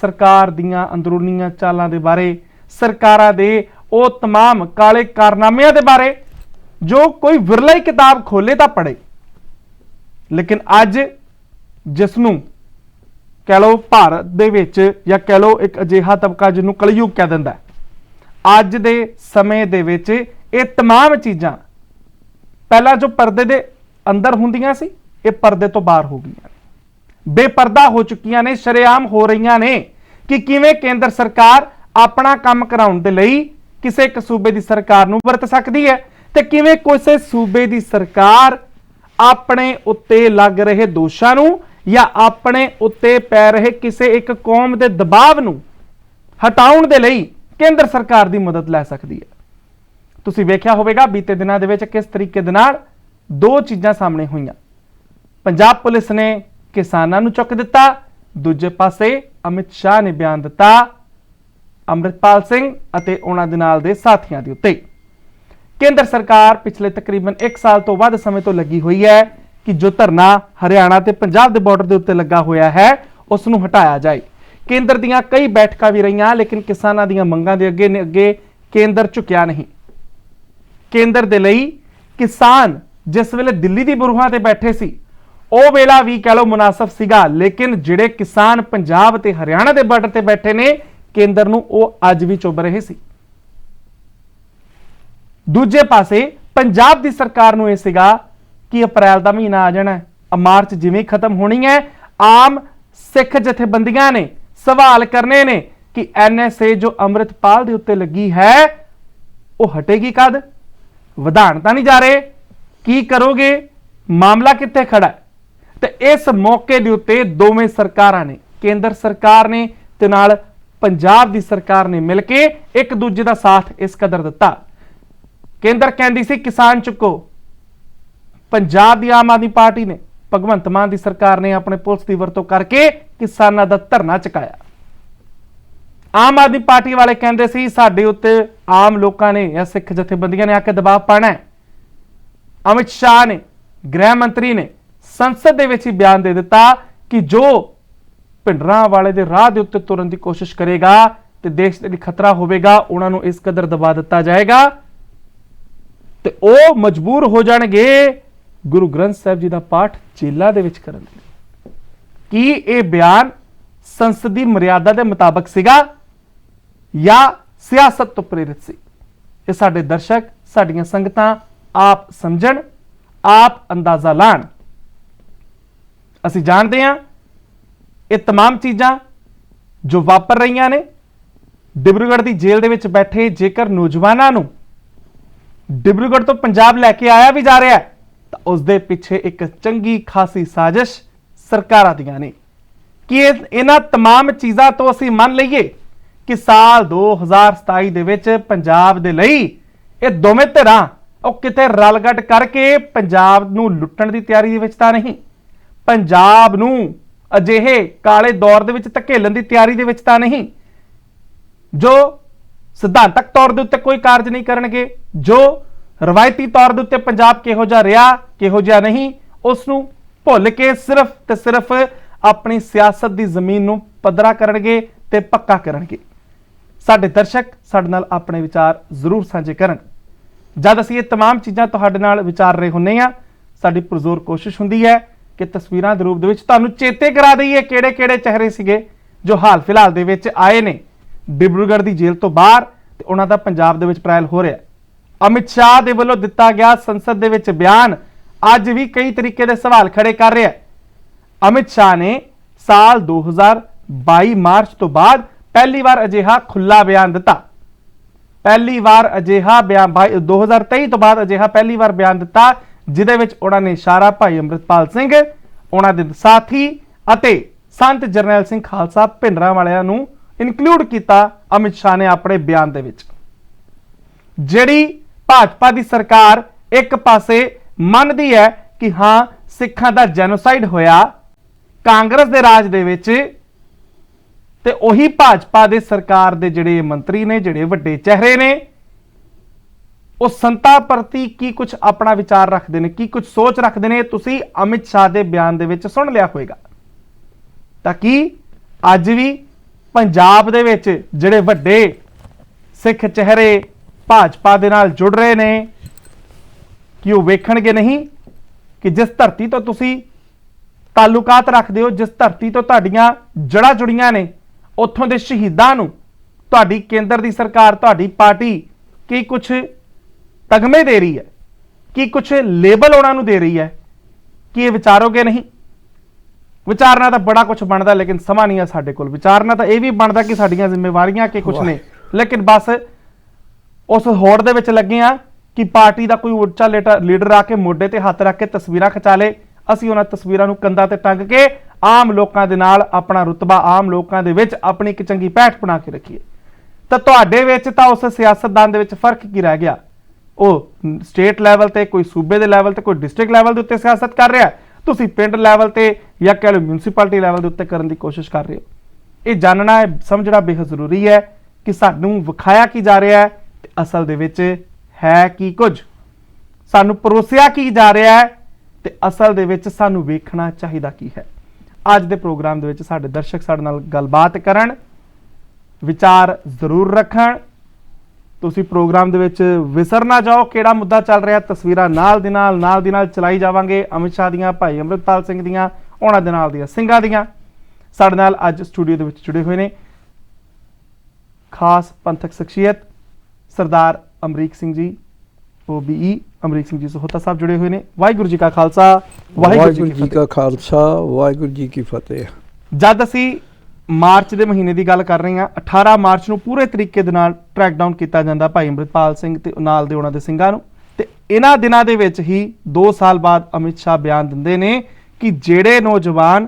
ਸਰਕਾਰ ਦੀਆਂ ਅੰਦਰੂਨੀਆਂ ਚਾਲਾਂ ਦੇ ਬਾਰੇ ਸਰਕਾਰਾਂ ਦੇ ਉਹ तमाम ਕਾਲੇ ਕਾਰਨਾਮਿਆਂ ਦੇ ਬਾਰੇ ਜੋ ਕੋਈ ਵਿਰਲਾ ਹੀ ਕਿਤਾਬ ਖੋਲੇ ਤਾਂ ਪੜੇ ਲੇਕਿਨ ਅੱਜ ਜਿਸ ਨੂੰ ਕਹਿ ਲਓ ਭਾਰਤ ਦੇ ਵਿੱਚ ਜਾਂ ਕਹਿ ਲਓ ਇੱਕ ਅਜਿਹਾ ਤਬਕਾ ਜਿਹਨੂੰ ਕਲਯੁਗ ਕਹਿ ਦਿੰਦਾ ਹੈ, ਅੱਜ ਦੇ ਸਮੇਂ ਦੇ ਵਿੱਚ ਇਹ तमाम ਚੀਜ਼ਾਂ ਪਹਿਲਾਂ ਜੋ ਪਰਦੇ ਦੇ ਅੰਦਰ ਹੁੰਦੀਆਂ ਸੀ ਇਹ ਪਰਦੇ ਤੋਂ ਬਾਹਰ ਹੋ ਗਈਆਂ ਨੇ ਬੇਪਰਦਾ ਹੋ ਚੁੱਕੀਆਂ ਨੇ ਸ਼ਰੇਆਮ ਹੋ ਰਹੀਆਂ ਨੇ ਕਿ ਕਿਵੇਂ ਕੇਂਦਰ ਸਰਕਾਰ ਆਪਣਾ ਕੰਮ ਕਰਾਉਣ ਦੇ ਲਈ ਕਿਸੇ ਇੱਕ ਸੂਬੇ ਦੀ ਸਰਕਾਰ ਨੂੰ ਵਰਤ ਸਕਦੀ ਹੈ ਤੇ ਕਿਵੇਂ ਕਿਸੇ ਸੂਬੇ ਦੀ ਸਰਕਾਰ ਆਪਣੇ ਉੱਤੇ ਲੱਗ ਰਹੇ ਦੋਸ਼ਾਂ ਨੂੰ ਜਾਂ ਆਪਣੇ ਉੱਤੇ ਪੈ ਰਹੇ ਕਿਸੇ ਇੱਕ ਕੌਮ ਦੇ ਦਬਾਅ ਨੂੰ ਹਟਾਉਣ ਦੇ ਲਈ ਕੇਂਦਰ ਸਰਕਾਰ ਦੀ ਮਦਦ ਲੈ ਸਕਦੀ ਹੈ? ਤੁਸੀਂ ਵੇਖਿਆ ਹੋਵੇਗਾ ਬੀਤੇ ਦਿਨਾਂ ਦੇ ਵਿੱਚ ਕਿਸ ਤਰੀਕੇ ਦੇ ਨਾਲ ਦੋ ਚੀਜ਼ਾਂ ਸਾਹਮਣੇ ਹੋਈਆਂ। ਪੰਜਾਬ ਪੁਲਿਸ ਨੇ ਕਿਸਾਨਾਂ ਨੂੰ ਚੁੱਕ ਦਿੱਤਾ। ਦੂਜੇ ਪਾਸੇ ਅਮਿਤ ਸ਼ਾਹ ਨੇ ਬਿਆਨ ਦਿੱਤਾ। ਅੰਮ੍ਰਿਤਪਾਲ ਸਿੰਘ ਅਤੇ ਉਹਨਾਂ ਦੇ ਨਾਲ ਦੇ ਸਾਥੀਆਂ ਦੇ ਉੱਤੇ। ਕੇਂਦਰ ਸਰਕਾਰ ਪਿਛਲੇ ਤਕਰੀਬਨ 1 ਸਾਲ ਤੋਂ ਵੱਧ ਸਮੇਂ ਤੋਂ ਲੱਗੀ ਹੋਈ ਹੈ ਕਿ ਜੋ ਧਰਨਾ ਹਰਿਆਣਾ ਤੇ ਪੰਜਾਬ ਦੇ ਬਾਰਡਰ ਦੇ ਉੱਤੇ ਲੱਗਾ ਹੋਇਆ ਹੈ ਉਸ ਨੂੰ ਹਟਾਇਆ ਜਾਏ। ਕੇਂਦਰ ਦੀਆਂ ਕਈ ਬੈਠਕਾਂ ਵੀ ਰਹੀਆਂ, ਲੇਕਿਨ ਕਿਸਾਨਾਂ ਦੀਆਂ ਮੰਗਾਂ ਦੇ ਅੱਗੇ ਨੇ ਅੱਗੇ ਕੇਂਦਰ ਝੁਕਿਆ ਨਹੀਂ। ਕੇਂਦਰ ਦੇ ਲਈ ਕਿਸਾਨ ਜਿਸ ਵੇਲੇ ਦਿੱਲੀ ਦੀ ਬਰੂਹਾਂ ਤੇ ਬੈਠੇ ਸੀ, ਉਹ ਵੇਲਾ ਵੀ ਕਹਿ ਲਓ ਮੁਨਾਸਬ ਸੀਗਾ, ਲੇਕਿਨ ਜਿਹੜੇ ਕਿਸਾਨ ਪੰਜਾਬ ਤੇ ਹਰਿਆਣਾ ਦੇ ਬਾਰਡਰ ਤੇ ਬੈਠੇ ਨੇ, ਕੇਂਦਰ ਨੂੰ ਉਹ ਅੱਜ ਵੀ ਚੁੱਭ ਰਹੇ ਸੀ। ਦੂਜੇ ਪਾਸੇ ਪੰਜਾਬ ਦੀ ਸਰਕਾਰ ਨੂੰ ਇਹ ਸੀਗਾ ਕਿ ਅਪ੍ਰੈਲ ਦਾ ਮਹੀਨਾ ਆ ਜਾਣਾ ਮਾਰਚ ਜਿਵੇਂ ਖਤਮ ਹੋਣੀ ਹੈ, ਆਮ ਸਿੱਖ ਜਥੇਬੰਦੀਆਂ ਨੇ ਸਵਾਲ ਕਰਨੇ ਨੇ ਕਿ ਐਨਐਸਏ ਜੋ ਅੰਮ੍ਰਿਤਪਾਲ ਦੇ ਉੱਤੇ ਲੱਗੀ ਹੈ, ਉਹ ਹਟੇਗੀ ਕਦ? ਵਧਾਣ ਤਾਂ ਨਹੀਂ ਜਾ ਰਹੇ। ਕੀ ਕਰੋਗੇ? ਮਾਮਲਾ ਕਿੱਥੇ ਖੜਾ ਹੈ? ਤੇ ਇਸ ਮੌਕੇ ਦੇ ਉੱਤੇ ਦੋਵੇਂ ਸਰਕਾਰਾਂ ਨੇ, ਕੇਂਦਰ ਸਰਕਾਰ ਨੇ ਤੇ ਨਾਲ ਪੰਜਾਬ ਦੀ ਸਰਕਾਰ ਨੇ ਮਿਲ ਕੇ ਇੱਕ ਦੂਜੇ ਦਾ ਸਾਥ ਇਸ ਕਦਰ ਦਿੱਤਾ। ਕੇਂਦਰ ਕਹਿੰਦੀ ਸੀ, ਕਿਸਾਨ ਚੁੱਕੋ। ਪੰਜਾਬ ਦੀ ਆਮ ਆਦਮੀ ਪਾਰਟੀ ਨੇ ਭਗਵੰਤ ਮਾਨ ਦੀ ਸਰਕਾਰ ਨੇ ਆਪਣੇ ਪੁਲਿਸ ਦੀ ਵਰਤੋਂ ਕਰਕੇ ਕਿਸਾਨਾਂ ਦਾ ਧਰਨਾ ਚੁਕਾਇਆ। ਆਮ ਆਦਮੀ ਪਾਰਟੀ ਵਾਲੇ ਕਹਿੰਦੇ ਸੀ, ਸਾਡੇ ਉੱਤੇ ਆਮ ਲੋਕਾਂ ਨੇ ਜਾਂ ਸਿੱਖ ਜਥੇਬੰਦੀਆਂ ਨੇ ਆ ਕੇ ਦਬਾਅ ਪਾਣਾ ਹੈ। ਅਮਿਤ ਸ਼ਾਹ ਨੇ, ਗ੍ਰਹਿ ਮੰਤਰੀ ਨੇ ਸੰਸਦ ਦੇ ਵਿੱਚ ਹੀ ਬਿਆਨ ਦੇ ਦਿੱਤਾ ਕਿ ਜੋ ਭਿੰਡਰਾਂ ਵਾਲੇ ਦੇ ਰਾਹ ਦੇ ਉੱਤੇ ਤੁਰਨ ਦੀ ਕੋਸ਼ਿਸ਼ ਕਰੇਗਾ ਤੇ ਦੇਸ਼ ਦੇ ਲਈ ਖਤਰਾ ਹੋਵੇਗਾ, ਉਹਨਾਂ ਨੂੰ ਇਸ ਕਦਰ ਦਬਾ ਦਿੱਤਾ ਜਾਏਗਾ। ਤੇ ਉਹ ਮਜਬੂਰ ਹੋ ਜਾਣਗੇ ਗੁਰੂ ਗ੍ਰੰਥ ਸਾਹਿਬ ਜੀ ਦਾ ਪਾਠ ਜੇਲਾਂ ਦੇ ਵਿੱਚ ਕਰਨ ਲਈ ਕੀ ਇਹ ਬਿਆਨ ਸੰਸਦੀ ਮਰਿਆਦਾ ਦੇ ਮੁਤਾਬਕ ਸੀਗਾ ਜਾਂ ਸਿਆਸਤ ਤੋਂ ਪ੍ਰੇਰਿਤ ਸੀ ਇਹ ਸਾਡੇ ਦਰਸ਼ਕ ਸਾਡੀਆਂ ਸੰਗਤਾਂ ਆਪ ਸਮਝਣ ਆਪ ਅੰਦਾਜ਼ਾ ਲਾਣ ਅਸੀਂ ਜਾਣਦੇ ਹਾਂ ਇਹ तमाम ਚੀਜ਼ਾਂ ਜੋ ਵਾਪਰ ਰਹੀਆਂ ਨੇ ਡਿਬਰੂਗੜ੍ਹ ਦੀ ਜੇਲ੍ਹ ਦੇ ਵਿੱਚ ਬੈਠੇ ਜੇਕਰ ਨੌਜਵਾਨਾਂ ਨੂੰ ਡਿਬਰੂਗੜ੍ਹ ਤੋਂ ਪੰਜਾਬ ਲੈ ਕੇ ਆਇਆ ਵੀ ਜਾ ਰਿਹਾ ਹੈ ਤਾਂ ਉਸ ਦੇ ਪਿੱਛੇ ਇੱਕ ਚੰਗੀ ਖਾਸੀ ਸਾਜ਼ਿਸ਼ ਸਰਕਾਰਾਂ ਦੀਆਂ ਨੇ ਕਿ ਇਹ- ਇਹਨਾਂ तमाम ਚੀਜ਼ਾਂ ਤੋਂ ਅਸੀਂ ਮੰਨ ਲਈਏ ਕਿ ਸਾਲ 2027 ਦੇ ਵਿੱਚ ਪੰਜਾਬ ਦੇ ਲਈ ਇਹ ਦੋਵੇਂ ਧਿਰਾਂ ਉਹ ਕਿਤੇ ਰਲਗਟ ਕਰਕੇ ਪੰਜਾਬ ਨੂੰ ਲੁੱਟਣ ਦੀ ਤਿਆਰੀ ਦੇ ਵਿੱਚ ਤਾਂ ਨਹੀਂ ਪੰਜਾਬ ਨੂੰ ਅਜਿਹੇ ਕਾਲੇ ਦੌਰ ਦੇ ਵਿੱਚ ਧਕੇਲਣ ਦੀ ਤਿਆਰੀ ਦੇ ਵਿੱਚ ਤਾਂ ਨਹੀਂ ਜੋ ਸਿਧਾਂਤਕ ਤੌਰ ਦੇ ਉੱਤੇ ਕੋਈ ਕਾਰਜ ਨਹੀਂ ਕਰਨਗੇ ਜੋ ਰਵਾਇਤੀ ਤੌਰ ਦੇ ਉੱਤੇ ਪੰਜਾਬ ਕਿਹੋ ਜਿਹਾ ਰਿਹਾ ਕਿਹੋ ਜਿਹਾ ਨਹੀਂ ਉਸ ਨੂੰ ਭੁੱਲ ਕੇ ਸਿਰਫ ਤੇ ਸਿਰਫ ਆਪਣੀ ਸਿਆਸਤ ਦੀ ਜ਼ਮੀਨ ਨੂੰ ਪੱਧਰਾ ਕਰਨਗੇ ਤੇ ਪੱਕਾ ਕਰਨਗੇ ਸਾਡੇ ਦਰਸ਼ਕ ਸਾਡੇ ਨਾਲ ਆਪਣੇ ਵਿਚਾਰ ਜ਼ਰੂਰ ਸਾਂਝੇ ਕਰਨ ਜਦ ਅਸੀਂ ਇਹ तमाम ਚੀਜ਼ਾਂ ਤੁਹਾਡੇ ਨਾਲ ਵਿਚਾਰ ਰਹੇ ਹੁੰਨੇ ਆ ਸਾਡੀ ਪੁਰਜ਼ੋਰ ਕੋਸ਼ਿਸ਼ ਹੁੰਦੀ ਹੈ ਕਿ ਤਸਵੀਰਾਂ ਦੇ ਰੂਪ ਦੇ ਵਿੱਚ ਤੁਹਾਨੂੰ ਚੇਤੇ ਕਰਾ ਦਈਏ ਕਿਹੜੇ ਕਿਹੜੇ ਚਿਹਰੇ ਸੀਗੇ ਜੋ ਹਾਲ ਫਿਲਹਾਲ ਦੇ ਵਿੱਚ ਆਏ ਨੇ ਡਿਬਰੂਗੜ੍ਹ ਦੀ ਜੇਲ੍ਹ ਤੋਂ ਬਾਹਰ ਤੇ ਉਹਨਾਂ ਦਾ ਪੰਜਾਬ ਦੇ ਵਿੱਚ ਟ੍ਰਾਇਲ ਹੋ ਰਿਹਾ। ਅਮਿਤ ਸ਼ਾਹ ਦੇ ਵੱਲੋਂ ਦਿੱਤਾ ਗਿਆ ਸੰਸਦ ਦੇ ਵਿੱਚ ਬਿਆਨ ਅੱਜ ਵੀ ਕਈ ਤਰੀਕੇ ਦੇ ਸਵਾਲ ਖੜੇ ਕਰ ਰਿਹਾ ਹੈ। ਅਮਿਤ ਸ਼ਾਹ ਨੇ ਸਾਲ 2022 ਮਾਰਚ ਤੋਂ ਬਾਅਦ ਪਹਿਲੀ ਵਾਰ ਅਜਿਹਾ ਖੁੱਲਾ ਬਿਆਨ ਦਿੱਤਾ। ਪਹਿਲੀ ਵਾਰ ਅਜਿਹਾ ਬਿਆਨ ਭਾਈ 2023 ਤੋਂ ਬਾਅਦ ਅਜਿਹਾ ਪਹਿਲੀ ਵਾਰ ਬਿਆਨ ਦਿੱਤਾ, ਜਿਹਦੇ ਵਿੱਚ ਉਹਨਾਂ ਨੇ ਇਸ਼ਾਰਾ ਭਾਈ ਅੰਮ੍ਰਿਤਪਾਲ ਸਿੰਘ, ਉਹਨਾਂ ਦੇ ਸਾਥੀ ਅਤੇ ਸੰਤ ਜਰਨੈਲ ਸਿੰਘ ਖਾਲਸਾ ਭਿੰਡਰਾਂ ਵਾਲਿਆਂ ਨੂੰ ਇਨਕਲੂਡ ਕੀਤਾ ਅਮਿਤ ਸ਼ਾਹ ਨੇ ਆਪਣੇ ਬਿਆਨ ਦੇ ਵਿੱਚ। ਜਿਹੜੀ ਭਾਜਪਾ ਦੀ ਸਰਕਾਰ ਇੱਕ ਪਾਸੇ ਮੰਨਦੀ ਹੈ ਕਿ ਹਾਂ, ਸਿੱਖਾਂ ਦਾ ਜੈਨੋਸਾਈਡ ਹੋਇਆ ਕਾਂਗਰਸ ਦੇ ਰਾਜ ਦੇ ਵਿੱਚ ਤੇ ਉਹੀ ਭਾਜਪਾ ਦੇ ਸਰਕਾਰ ਦੇ ਜਿਹੜੇ ਮੰਤਰੀ ਨੇ, ਜਿਹੜੇ ਵੱਡੇ ਚਿਹਰੇ ਨੇ, ਉਹ ਸੰਤਾ ਪ੍ਰਤੀ ਕੀ ਕੁਝ ਆਪਣਾ ਵਿਚਾਰ ਰੱਖਦੇ ਨੇ, ਕੀ ਕੁਝ ਸੋਚ ਰੱਖਦੇ ਨੇ, ਤੁਸੀਂ ਅਮਿਤ ਸ਼ਾਹ ਦੇ ਬਿਆਨ ਦੇ ਵਿੱਚ ਸੁਣ ਲਿਆ ਹੋਵੇਗਾ। ਤਾਂ ਕਿ ਅੱਜ ਵੀ ਪੰਜਾਬ ਦੇ ਵਿੱਚ ਜਿਹੜੇ ਵੱਡੇ ਸਿੱਖ ਚਿਹਰੇ ਭਾਜਪਾ ਦੇ ਨਾਲ ਜੁੜ ਰਹੇ ਨੇ, ਕਿ ਉਹ ਵੇਖਣਗੇ ਨਹੀਂ ਕਿ ਜਿਸ ਧਰਤੀ ਤੋਂ ਤੁਸੀਂ ਤਾਲੁਕਾਤ ਰੱਖਦੇ ਹੋ, ਜਿਸ ਧਰਤੀ ਤੋਂ ਤੁਹਾਡੀਆਂ ਜੜ੍ਹਾਂ ਜੁੜੀਆਂ ਨੇ, ਉੱਥੋਂ ਦੇ ਸ਼ਹੀਦਾਂ ਨੂੰ ਤੁਹਾਡੀ ਕੇਂਦਰ ਦੀ ਸਰਕਾਰ, ਤੁਹਾਡੀ ਪਾਰਟੀ ਕੀ ਕੁਝ ਤਗਮੇ ਦੇ ਰਹੀ ਹੈ? ਕੀ ਕੁਝ ਲੇਬਲ ਉਹਨਾਂ ਨੂੰ ਦੇ ਰਹੀ ਹੈ? ਕੀ ਇਹ ਵਿਚਾਰੋਗੇ ਨਹੀਂ? ਵਿਚਾਰਨਾ ਤਾਂ ਬੜਾ ਕੁਝ ਬਣਦਾ ਲੇਕਿਨ ਸਮਾਂ ਨਹੀਂ ਹੈ ਸਾਡੇ ਕੋਲ। ਵਿਚਾਰਨਾ ਤਾਂ ਇਹ ਵੀ ਬਣਦਾ ਕਿ ਸਾਡੀਆਂ ਜ਼ਿੰਮੇਵਾਰੀਆਂ ਕਿ ਕੁਝ ਨੇ। ਲੇਕਿਨ ਬਸ ਉਸ ਹੋੜ ਦੇ ਵਿੱਚ ਲੱਗੇ ਆ ਕਿ ਪਾਰਟੀ ਦਾ ਕੋਈ ਉੱਚਾ ਲੀਡਰ ਆ ਕੇ ਮੋਢੇ ਤੇ ਹੱਥ ਰੱਖ ਕੇ ਤਸਵੀਰਾਂ ਖਿਚਾ ਲੇ। ਅਸੀਂ ਉਹਨਾਂ ਤਸਵੀਰਾਂ ਨੂੰ ਕੰਧਾਂ ਤੇ ਟੰਗ ਕੇ ਆਮ ਲੋਕਾਂ ਦੇ ਨਾਲ ਆਪਣਾ ਰੁਤਬਾ ਆਮ ਲੋਕਾਂ ਦੇ ਵਿੱਚ ਆਪਣੀ ਇੱਕ ਚੰਗੀ ਪੈਠ ਬਣਾ ਕੇ ਰੱਖੀਏ। ਤਾਂ ਤੁਹਾਡੇ ਵਿੱਚ ਤਾਂ ਉਸ ਸਿਆਸਤਦਾਨ ਦੇ ਵਿੱਚ ਫ਼ਰਕ ਕੀ ਰਹਿ ਗਿਆ? ਉਹ ਸਟੇਟ ਲੈਵਲ ਤੇ ਕੋਈ ਸੂਬੇ ਦੇ ਲੈਵਲ ਤੇ ਕੋਈ ਡਿਸਟ੍ਰਿਕਟ ਲੈਵਲ ਦੇ ਉੱਤੇ ਸਿਆਸਤ ਕਰ ਰਿਹਾ? ਹੈ। ਤੁਸੀਂ ਪਿੰਡ ਲੈਵਲ ਤੇ ਜਾਂ ਕਹਿ ਲਓ ਮਿਊਨਿਸਪੈਲਿਟੀ ਲੈਵਲ ਦੇ ਉੱਤੇ ਕਰਨ ਦੀ ਕੋਸ਼ਿਸ਼ ਕਰ ਰਹੇ ਹੋ। ਇਹ ਜਾਣਨਾ ਸਮਝਣਾ ਬੇਹੱਦ ਜ਼ਰੂਰੀ ਹੈ ਕਿ ਸਾਨੂੰ ਵਿਖਾਇਆ ਕੀ ਜਾ ਰਿਹਾ ਹੈ ਤੇ ਅਸਲ ਦੇ ਵਿੱਚ ਹੈ ਕੀ ਕੁਝ। ਸਾਨੂੰ ਪਰੋਸਿਆ ਕੀ ਜਾ ਰਿਹਾ ਹੈ ਤੇ ਅਸਲ ਦੇ ਵਿੱਚ ਸਾਨੂੰ ਵੇਖਣਾ ਚਾਹੀਦਾ ਕੀ ਹੈ। ਅੱਜ ਦੇ ਪ੍ਰੋਗਰਾਮ ਦੇ ਵਿੱਚ ਸਾਡੇ ਦਰਸ਼ਕ ਸਾਡੇ ਨਾਲ ਗੱਲਬਾਤ ਕਰਨ, ਵਿਚਾਰ ਜ਼ਰੂਰ ਰੱਖਣ ਤੁਸੀਂ ਪ੍ਰੋਗਰਾਮ ਦੇ ਵਿੱਚ ਵਿਸਰ ਨਾ ਜਾਓ। ਕਿਹੜਾ ਮੁੱਦਾ ਚੱਲ ਰਿਹਾ? ਤਸਵੀਰਾਂ ਨਾਲ ਦੀ ਨਾਲ ਨਾਲ ਦੀ ਨਾਲ ਚਲਾਈ ਜਾਵਾਂਗੇ। ਅਮਿਤ ਸ਼ਾਹ ਦੀਆਂ ਭਾਈ ਅੰਮ੍ਰਿਤਪਾਲ ਸਿੰਘ ਦੀਆਂ ਉਹਨਾਂ ਦੇ ਨਾਲ ਦੀਆਂ ਸਿੰਘਾਂ ਦੀਆਂ। ਸਾਡੇ ਨਾਲ ਅੱਜ ਸਟੂਡੀਓ ਦੇ ਵਿੱਚ ਜੁੜੇ ਹੋਏ ਨੇ। ਖਾਸ ਪੰਥਕ ਸ਼ਖਸੀਅਤ ਸਰਦਾਰ ਅਮਰੀਕ ਸਿੰਘ ਜੀ ਓਬੀਈ ਅਮਰੀਕ ਸਿੰਘ ਜੀ ਸੋਹਤਾ ਸਾਹਿਬ ਜੁੜੇ ਹੋਏ ਨੇ। ਵਾਹਿਗੁਰੂ ਜੀ ਕਾ ਖਾਲਸਾ ਵਾਹਿਗੁਰੂ ਜੀ ਕੀ ਜੀ ਫਤਿਹ। ਕਾ ਖਾਲਸਾ ਵਾਹਿਗੁਰੂ ਜੀ ਕੀ ਫਤਿਹ। ਜਦ ਅਸੀਂ ਮਾਰਚ ਦੇ ਮਹੀਨੇ ਦੀ ਗੱਲ ਕਰ ਰਹੇ ਹਾਂ। 18 ਮਾਰਚ ਨੂੰ ਪੂਰੇ ਤਰੀਕੇ ਦੇ ਨਾਲ ਟਰੈਕ ਡਾਊਨ ਕੀਤਾ ਜਾਂਦਾ ਭਾਈ ਅੰਮ੍ਰਿਤਪਾਲ ਸਿੰਘ ਤੇ ਨਾਲ ਦੇ ਉਹਨਾਂ ਦੇ ਸਿੰਘਾਂ ਨੂੰ। ਤੇ ਇਹਨਾਂ ਦਿਨਾਂ ਦੇ ਵਿੱਚ ਹੀ 2 ਸਾਲ ਬਾਅਦ ਅਮਿਤ ਸ਼ਾਹ ਬਿਆਨ ਦਿੰਦੇ ਨੇ ਕਿ ਜਿਹੜੇ ਨੌਜਵਾਨ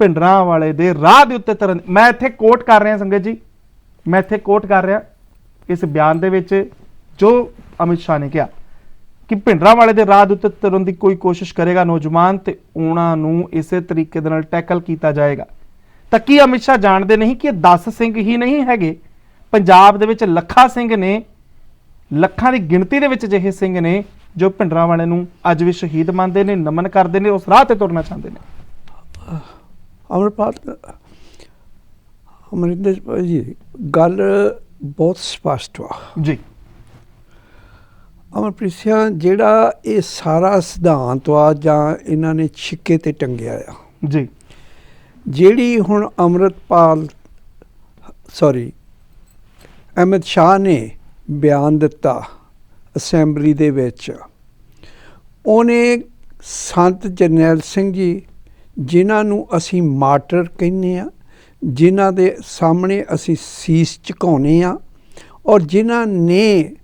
ਭਿੰਡਰਾਂ ਵਾਲੇ ਦੇ ਰਾਹ ਦੇ ਉੱਤੇ ਤਰਨ ਮੈਂ ਇੱਥੇ ਕੋਟ ਕਰ ਰਿਹਾ ਸੰਗਤ ਜੀ, ਮੈਂ ਇੱਥੇ ਕੋਟ ਕਰ ਰਿਹਾ। ਇਸ ਬਿਆਨ ਦੇ ਵਿੱਚ ਜੋ ਅਮਿਤ ਸ਼ਾਹ ਨੇ ਕਿਹਾ ਕਿ ਭਿੰਡਰਾਂ ਵਾਲੇ ਦੇ ਰਾਹ ਦੇ ਉੱਤੇ ਤੁਰਨ ਦੀ ਕੋਈ ਕੋਸ਼ਿਸ਼ ਕਰੇਗਾ ਨੌਜਵਾਨ ਤੇ ਉਹਨਾਂ ਨੂੰ ਇਸੇ ਤਰੀਕੇ ਦੇ ਨਾਲ ਟੈਕਲ ਕੀਤਾ ਜਾਏਗਾ। ਤਾਂ ਕੀ ਅਮਿਤ ਸ਼ਾਹ ਜਾਣਦੇ ਨਹੀਂ ਕਿ ਇਹ 10 ਸਿੰਘ ਹੀ ਨਹੀਂ ਹੈਗੇ? ਪੰਜਾਬ ਦੇ ਵਿੱਚ ਲੱਖਾਂ ਸਿੰਘ ਨੇ ਲੱਖਾਂ ਦੀ ਗਿਣਤੀ ਦੇ ਵਿੱਚ ਜਿਹੇ ਸਿੰਘ ਨੇ ਜੋ ਭਿੰਡਰਾਂ ਵਾਲੇ ਨੂੰ ਅੱਜ ਵੀ ਸ਼ਹੀਦ ਮੰਨਦੇ ਨੇ ਨਮਨ ਕਰਦੇ ਨੇ ਉਸ ਰਾਹ ਤੇ ਤੁਰਨਾ ਚਾਹੁੰਦੇ ਨੇ। ਅਮਰਪਾਲ ਅਮਰਿੰਦਰ ਜੀ ਗੱਲ ਬਹੁਤ ਸਪਸ਼ਟ ਵਾ। ਜੀ। ਅਮਰਪ੍ਰੀਤ ਸਿੰਘ ਜਿਹੜਾ ਇਹ ਸਾਰਾ ਸਿਧਾਂਤ ਵਾ ਜਾਂ ਇਹਨਾਂ ਨੇ ਛਿੱਕੇ ਤੇ ਟੰਗਿਆ ਆ ਜੀ। ਜਿਹੜੀ ਹੁਣ ਅਮਰਤਪਾਲ ਸੌਰੀ ਅਹਿਮਦ ਸ਼ਾਹ ਨੇ ਬਿਆਨ ਦਿੱਤਾ ਅਸੈਂਬਲੀ ਦੇ ਵਿੱਚ ਉਹਨੇ ਸੰਤ ਜਰਨੈਲ ਸਿੰਘ ਜੀ ਜਿਨ੍ਹਾਂ ਨੂੰ ਅਸੀਂ ਮਾਰਟਰ ਕਹਿੰਦੇ ਆ ਜਿਨ੍ਹਾਂ ਦੇ ਸਾਹਮਣੇ ਅਸੀਂ ਸੀਸ ਝੁਕਾਉਨੇ ਆ ਔਰ ਜਿਨ੍ਹਾਂ ਨੇ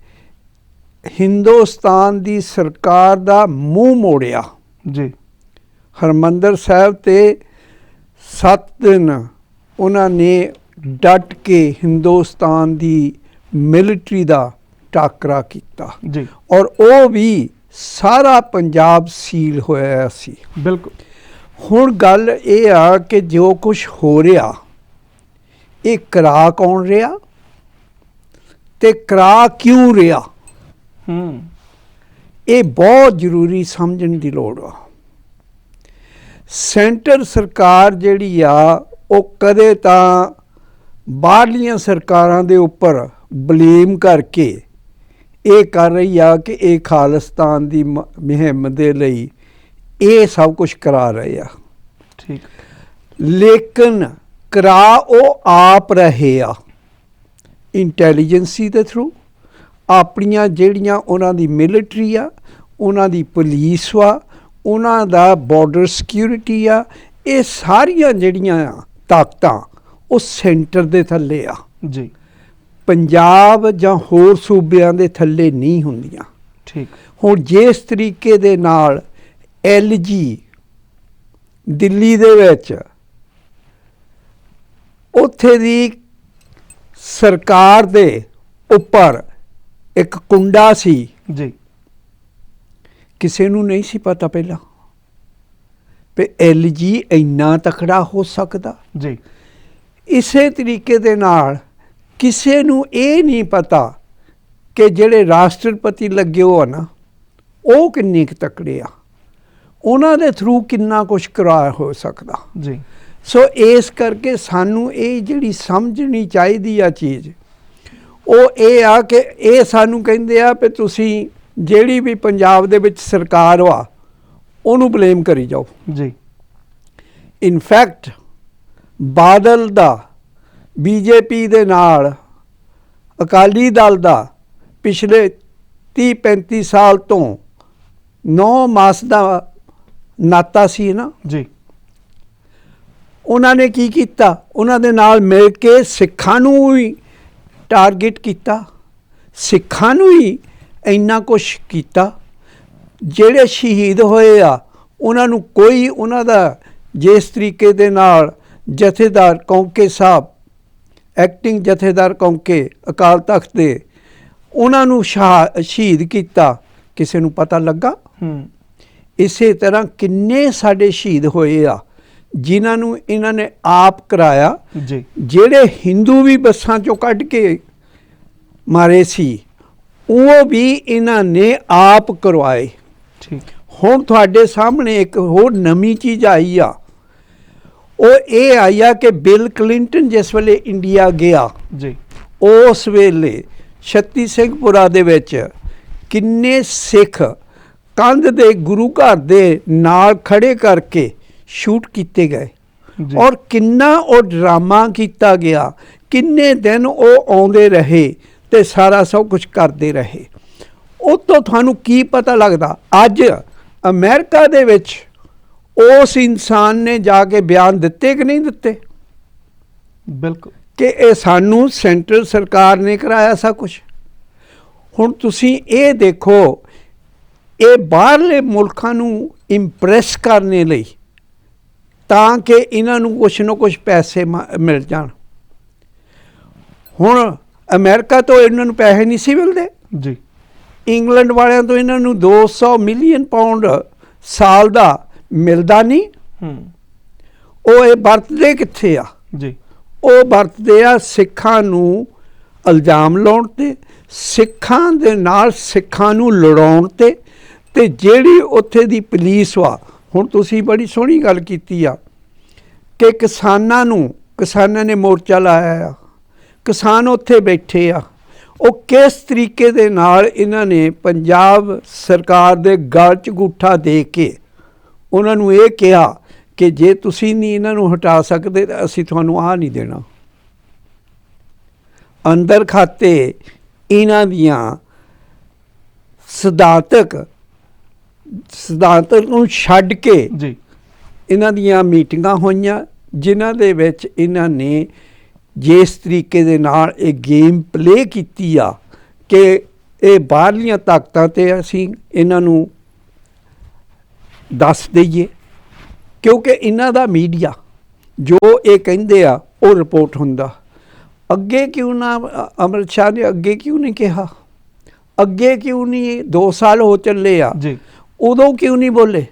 ਹਿੰਦੁਸਤਾਨ ਦੀ ਸਰਕਾਰ ਦਾ ਮੂੰਹ ਮੋੜਿਆ ਜੀ। ਹਰਮੰਦਰ ਸਾਹਿਬ ਤੇ 7 ਦਿਨ ਉਹਨਾਂ ਨੇ ਡਟ ਕੇ ਹਿੰਦੁਸਤਾਨ ਦੀ ਮਿਲਟਰੀ ਦਾ ਟਾਕਰਾ ਕੀਤਾ। ਜੀ। ਔਰ ਉਹ ਵੀ ਸਾਰਾ ਪੰਜਾਬ ਸੀਲ ਹੋਇਆ ਸੀ। ਬਿਲਕੁਲ। ਹੁਣ ਗੱਲ ਇਹ ਆ ਕਿ ਜੋ ਕੁਝ ਹੋ ਰਿਹਾ ਇਹ ਕਰਾ ਕੌਣ ਰਿਹਾ ਤੇ ਕਰਾ ਕਿਉਂ ਰਿਹਾ? ਹੂੰ। ਇਹ ਬਹੁਤ ਜ਼ਰੂਰੀ ਸਮਝਣ ਦੀ ਲੋੜ ਆ। ਸੈਂਟਰ ਸਰਕਾਰ ਜਿਹੜੀ ਆ ਉਹ ਕਦੇ ਤਾਂ ਬਾਹਰਲੀਆਂ ਸਰਕਾਰਾਂ ਦੇ ਉੱਪਰ ਬਲੇਮ ਕਰਕੇ ਇਹ ਕਰ ਰਹੀ ਆ ਕਿ ਇਹ ਖਾਲਿਸਤਾਨ ਦੀ ਮੁਹਿੰਮ ਦੇ ਲਈ ਇਹ ਸਭ ਕੁਝ ਕਰਾ ਰਹੇ ਆ। ਠੀਕ। ਲੇਕਿਨ ਕਰਾ ਉਹ ਆਪ ਰਹੇ ਆ ਇੰਟੈਲੀਜੈਂਸੀ ਦੇ ਥਰੂ। ਆਪਣੀਆਂ ਜਿਹੜੀਆਂ ਉਹਨਾਂ ਦੀ ਮਿਲਟਰੀ ਆ ਉਹਨਾਂ ਦੀ ਪੁਲਿਸ ਵਾ ਉਹਨਾਂ ਦਾ ਬਾਰਡਰ ਸਿਕਿਉਰਿਟੀ ਆ ਇਹ ਸਾਰੀਆਂ ਜਿਹੜੀਆਂ ਆ ਤਾਕਤਾਂ ਉਹ ਸੈਂਟਰ ਦੇ ਥੱਲੇ ਆ। ਜੀ। ਪੰਜਾਬ ਜਾਂ ਹੋਰ ਸੂਬਿਆਂ ਦੇ ਥੱਲੇ ਨਹੀਂ ਹੁੰਦੀਆਂ। ਠੀਕ। ਹੁਣ ਜਿਸ ਤਰੀਕੇ ਦੇ ਨਾਲ ਐਲਜੀ ਦਿੱਲੀ ਦੇ ਵਿੱਚ ਉੱਥੇ ਦੀ ਸਰਕਾਰ ਦੇ ਉੱਪਰ ਇੱਕ ਕੁੰਡਾ ਸੀ ਜੀ। ਕਿਸੇ ਨੂੰ ਨਹੀਂ ਸੀ ਪਤਾ ਪਹਿਲਾਂ ਕਿ ਐਲਜੀ ਇੰਨਾ ਤਕੜਾ ਹੋ ਸਕਦਾ। ਜੀ। ਇਸੇ ਤਰੀਕੇ ਦੇ ਨਾਲ ਕਿਸੇ ਨੂੰ ਇਹ ਨਹੀਂ ਪਤਾ ਕਿ ਜਿਹੜੇ ਰਾਸ਼ਟਰਪਤੀ ਲੱਗੇ ਹੋ ਨਾ ਉਹ ਕਿੰਨੇ ਕੁ ਤਕੜੇ ਆ। ਉਹਨਾਂ ਦੇ ਥਰੂ ਕਿੰਨਾ ਕੁਝ ਕਰਾ ਹੋ ਸਕਦਾ। ਜੀ। ਸੋ ਇਸ ਕਰਕੇ ਸਾਨੂੰ ਇਹ ਜਿਹੜੀ ਸਮਝਣੀ ਚਾਹੀਦੀ ਆ ਚੀਜ਼ ਉਹ ਇਹ ਆ ਕਿ ਇਹ ਸਾਨੂੰ ਕਹਿੰਦੇ ਆ ਕਿ ਤੁਸੀਂ ਜਿਹੜੀ ਵੀ ਪੰਜਾਬ ਦੇ ਵਿੱਚ ਸਰਕਾਰ ਵਾ ਉਹਨੂੰ ਬਲੇਮ ਕਰੀ ਜਾਓ। ਜੀ। ਇਨਫੈਕਟ ਬਾਦਲ ਦਾ ਬੀਜੇਪੀ ਦੇ ਨਾਲ ਅਕਾਲੀ ਦਲ ਦਾ ਪਿਛਲੇ 30 35 ਸਾਲ ਤੋਂ 9 ਮਾਸ ਦਾ ਨਾਤਾ ਸੀ ਨਾ। ਜੀ। ਉਹਨਾਂ ਨੇ ਕੀ ਕੀਤਾ? ਉਹਨਾਂ ਦੇ ਨਾਲ ਮਿਲ ਕੇ ਸਿੱਖਾਂ ਨੂੰ ਵੀ ਟਾਰਗੇਟ ਕੀਤਾ। ਸਿੱਖਾਂ ਨੂੰ ਹੀ ਇੰਨਾ ਕੁਝ ਕੀਤਾ। ਜਿਹੜੇ ਸ਼ਹੀਦ ਹੋਏ ਆ ਉਹਨਾਂ ਨੂੰ ਕੋਈ ਉਹਨਾਂ ਦਾ ਜਿਸ ਤਰੀਕੇ ਦੇ ਨਾਲ ਜਥੇਦਾਰ ਕੌਂਕੇ ਸਾਹਿਬ ਐਕਟਿੰਗ ਜਥੇਦਾਰ ਕੌਂਕੇ ਅਕਾਲ ਤਖਤ ਦੇ ਉਹਨਾਂ ਨੂੰ ਸ਼ਹਾ- ਸ਼ਹੀਦ ਕੀਤਾ। ਕਿਸੇ ਨੂੰ ਪਤਾ ਲੱਗਾ? ਹੂੰ। ਇਸੇ ਤਰ੍ਹਾਂ ਕਿੰਨੇ ਸਾਡੇ ਸ਼ਹੀਦ ਹੋਏ ਆ ਜਿਨ੍ਹਾਂ ਨੂੰ ਇਹਨਾਂ ਨੇ ਆਪ ਕਰਾਇਆ। ਜਿਹੜੇ ਹਿੰਦੂ ਵੀ ਬੱਸਾਂ ਚੋਂ ਕੱਢ ਕੇ ਮਾਰੇ ਸੀ ਉਹ ਵੀ ਇਹਨਾਂ ਨੇ ਆਪ ਕਰਵਾਏ। ਠੀਕ। ਹੁਣ ਤੁਹਾਡੇ ਸਾਹਮਣੇ ਇੱਕ ਹੋਰ ਨਵੀਂ ਚੀਜ਼ ਆਈ ਆ। ਉਹ ਇਹ ਆਈ ਆ ਕਿ ਬਿਲ ਕਲਿੰਟਨ ਜਿਸ ਵੇਲੇ ਇੰਡੀਆ ਗਿਆ ਜੀ। ਉਸ ਵੇਲੇ ਛੱਤੀ ਸਿੰਘਪੁਰਾ ਦੇ ਵਿੱਚ ਕਿੰਨੇ ਸਿੱਖ ਕੰਧ ਦੇ ਗੁਰੂ ਘਰ ਦੇ ਨਾਲ ਖੜੇ ਕਰਕੇ ਸ਼ੂਟ ਕੀਤੇ ਗਏ। ਔਰ ਕਿੰਨਾ ਉਹ ਡਰਾਮਾ ਕੀਤਾ ਗਿਆ ਕਿੰਨੇ ਦਿਨ ਉਹ ਆਉਂਦੇ ਰਹੇ ਤੇ ਸਾਰਾ ਸਭ ਕੁਝ ਕਰਦੇ ਰਹੇ। ਉਹ ਤੋਂ ਤੁਹਾਨੂੰ ਕੀ ਪਤਾ ਲੱਗਦਾ? ਅੱਜ ਅਮਰੀਕਾ ਦੇ ਵਿੱਚ ਉਸ ਇਨਸਾਨ ਨੇ ਜਾ ਕੇ ਬਿਆਨ ਦਿੱਤੇ ਕਿ ਨਹੀਂ ਦਿੱਤੇ? ਬਿਲਕੁਲ। ਕਿ ਇਹ ਸਾਨੂੰ ਸੈਂਟਰਲ ਸਰਕਾਰ ਨੇ ਕਰਾਇਆ ਸਭ ਕੁਝ ਹੁਣ ਤੁਸੀਂ ਇਹ ਦੇਖੋ ਇਹ ਬਾਹਰਲੇ ਮੁਲਕਾਂ ਨੂੰ ਇੰਪ੍ਰੈਸ ਕਰਨੇ ਲਈ ਤਾਂ ਕਿ ਇਹਨਾਂ ਨੂੰ ਕੁਛ ਨਾ ਕੁਛ ਪੈਸੇ ਮਿਲ ਜਾਣ। ਹੁਣ ਅਮਰੀਕਾ ਤੋਂ ਇਹਨਾਂ ਨੂੰ ਪੈਸੇ ਨਹੀਂ ਸੀ ਮਿਲਦੇ? ਜੀ। ਇੰਗਲੈਂਡ ਵਾਲਿਆਂ ਤੋਂ ਇਹਨਾਂ ਨੂੰ 200 ਮਿਲੀਅਨ ਪਾਉਂਡ ਸਾਲ ਦਾ ਮਿਲਦਾ ਨਹੀਂ। ਹੂੰ। ਉਹ ਇਹ ਵਰਤਦੇ ਕਿੱਥੇ ਆ? ਜੀ। ਉਹ ਵਰਤਦੇ ਆ ਸਿੱਖਾਂ ਨੂੰ ਇਲਜ਼ਾਮ ਲਾਉਣ ਤੇ ਸਿੱਖਾਂ ਦੇ ਨਾਲ ਸਿੱਖਾਂ ਨੂੰ ਲੜਾਉਣ ਤੇ ਤੇ ਜਿਹੜੀ ਉੱਥੇ ਦੀ ਪੁਲਿਸ ਵਾ ਹੁਣ ਤੁਸੀਂ ਬੜੀ ਸੋਹਣੀ ਗੱਲ ਕੀਤੀ ਆ ਕਿ ਕਿਸਾਨਾਂ ਨੂੰ ਕਿਸਾਨਾਂ ਨੇ ਮੋਰਚਾ ਲਾਇਆ ਆ। ਕਿਸਾਨ ਉੱਥੇ ਬੈਠੇ ਆ। ਉਹ ਕਿਸ ਤਰੀਕੇ ਦੇ ਨਾਲ ਇਹਨਾਂ ਨੇ ਪੰਜਾਬ ਸਰਕਾਰ ਦੇ ਗਲ 'ਚ ਗੁੱਠਾ ਦੇ ਕੇ ਉਹਨਾਂ ਨੂੰ ਇਹ ਕਿਹਾ ਕਿ ਜੇ ਤੁਸੀਂ ਨਹੀਂ ਇਹਨਾਂ ਨੂੰ ਹਟਾ ਸਕਦੇ ਤਾਂ ਅਸੀਂ ਤੁਹਾਨੂੰ ਆ ਨਹੀਂ ਦੇਣਾ। ਅੰਦਰ ਖਾਤੇ ਇਹਨਾਂ ਦੀਆਂ ਸਿਧਾਂਤਕ ਸਿਧਾਂਤਕ ਨੂੰ ਛੱਡ ਕੇ ਜੀ। ਇਹਨਾਂ ਦੀਆਂ ਮੀਟਿੰਗਾਂ ਹੋਈਆਂ ਜਿਨ੍ਹਾਂ ਦੇ ਵਿੱਚ ਇਹਨਾਂ ਨੇ ਜਿਸ ਤਰੀਕੇ ਦੇ ਨਾਲ ਇਹ ਗੇਮ ਪਲੇ ਕੀਤੀ ਆ ਕਿ ਇਹ ਬਾਹਰਲੀਆਂ ਤਾਕਤਾਂ ਤੇ ਅਸੀਂ ਇਹਨਾਂ ਨੂੰ ਦੱਸ ਦਈਏ। ਕਿਉਂਕਿ ਇਹਨਾਂ ਦਾ ਮੀਡੀਆ ਜੋ ਇਹ ਕਹਿੰਦੇ ਆ ਉਹ ਰਿਪੋਰਟ ਹੁੰਦਾ। ਅੱਗੇ ਕਿਉਂ ਨਾ ਅੰਮ੍ਰਿਤ ਸ਼ਾਹ ਨੇ ਅੱਗੇ ਕਿਉਂ ਨਹੀਂ ਕਿਹਾ? ਅੱਗੇ ਕਿਉਂ ਨਹੀਂ 2 ਸਾਲ ਹੋ ਚੱਲੇ ਆ? ਜੀ। ਉਦੋਂ ਕਿਉਂ ਨਹੀਂ ਬੋਲੇ?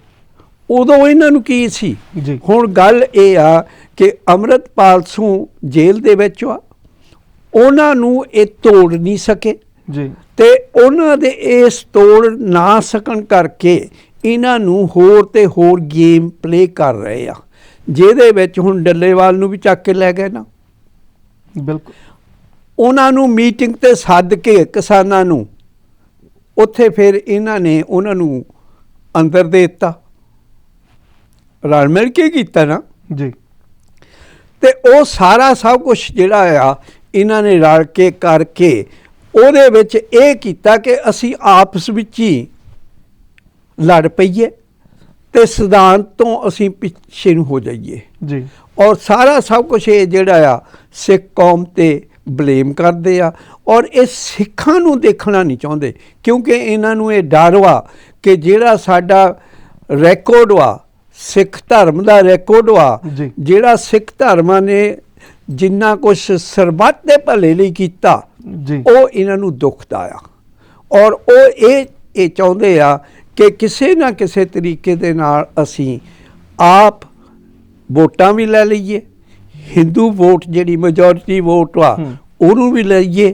ਉਦੋਂ ਇਹਨਾਂ ਨੂੰ ਕੀ ਸੀ? ਜੀ। ਹੁਣ ਗੱਲ ਇਹ ਆ ਕਿ ਅੰਮ੍ਰਿਤਪਾਲ ਸਿੰਘ ਜੇਲ੍ਹ ਦੇ ਵਿੱਚ ਆ ਉਹਨਾਂ ਨੂੰ ਇਹ ਤੋੜ ਨਹੀਂ ਸਕੇ। ਜੀ। ਤੇ ਉਹਨਾਂ ਦੇ ਇਸ ਤੋੜ ਨਾ ਸਕਣ ਕਰਕੇ ਇਹਨਾਂ ਨੂੰ ਹੋਰ ਤੇ ਹੋਰ ਗੇਮ ਪਲੇ ਕਰ ਰਹੇ ਆ। ਜਿਹਦੇ ਵਿੱਚ ਹੁਣ ਡੱਲੇਵਾਲ ਨੂੰ ਵੀ ਚੱਕ ਕੇ ਲੈ ਗਏ ਨਾ। ਬਿਲਕੁਲ। ਉਹਨਾਂ ਨੂੰ ਮੀਟਿੰਗ ਤੇ ਸੱਦ ਕੇ ਕਿਸਾਨਾਂ ਨੂੰ ਉੱਥੇ ਫਿਰ ਇਹਨਾਂ ਨੇ ਉਹਨਾਂ ਨੂੰ ਅੰਦਰ ਦੇ ਦਿੱਤਾ। ਰਲ ਮਿਲ ਕੇ ਕੀਤਾ ਨਾ। ਜੀ। ਤੇ ਉਹ ਸਾਰਾ ਸਭ ਕੁਝ ਜਿਹੜਾ ਆ ਇਹਨਾਂ ਨੇ ਰਲ ਕੇ ਕਰਕੇ ਉਹਦੇ ਵਿੱਚ ਇਹ ਕੀਤਾ ਕਿ ਅਸੀਂ ਆਪਸ ਵਿੱਚ ਹੀ ਲੜ ਪਈਏ ਤੇ ਸਿਧਾਂਤ ਤੋਂ ਅਸੀਂ ਪਿੱਛੇ ਨੂੰ ਹੋ ਜਾਈਏ। ਜੀ। ਔਰ ਸਾਰਾ ਸਭ ਕੁਝ ਇਹ ਜਿਹੜਾ ਆ ਸਿੱਖ ਕੌਮ ਤੇ ਬਲੇਮ ਕਰਦੇ ਆ। ਔਰ ਇਹ ਸਿੱਖਾਂ ਨੂੰ ਦੇਖਣਾ ਨਹੀਂ ਚਾਹੁੰਦੇ ਕਿਉਂਕਿ ਇਹਨਾਂ ਨੂੰ ਇਹ ਡਰ ਵਾ ਕਿ ਜਿਹੜਾ ਸਾਡਾ ਰੈਕੋਰਡ ਵਾ ਸਿੱਖ ਧਰਮ ਦਾ ਰੈਕੋਰਡ ਵਾ। ਜਿਹੜਾ ਸਿੱਖ ਧਰਮਾਂ ਨੇ ਜਿੰਨਾ ਕੁਝ ਸਰਬੱਤ ਦੇ ਭਲੇ ਲਈ ਕੀਤਾ ਉਹ ਇਹਨਾਂ ਨੂੰ ਦੁਖਦਾ ਆ ਔਰ ਉਹ ਇਹ ਇਹ ਚਾਹੁੰਦੇ ਆ ਕਿ ਕਿਸੇ ਨਾ ਕਿਸੇ ਤਰੀਕੇ ਦੇ ਨਾਲ ਅਸੀਂ ਆਪ ਵੋਟਾਂ ਵੀ ਲੈ ਲਈਏ ਹਿੰਦੂ ਵੋਟ ਜਿਹੜੀ ਮੈਜੋਰਿਟੀ ਵੋਟ ਆ। ਉਹਨੂੰ ਵੀ ਲਈਏ।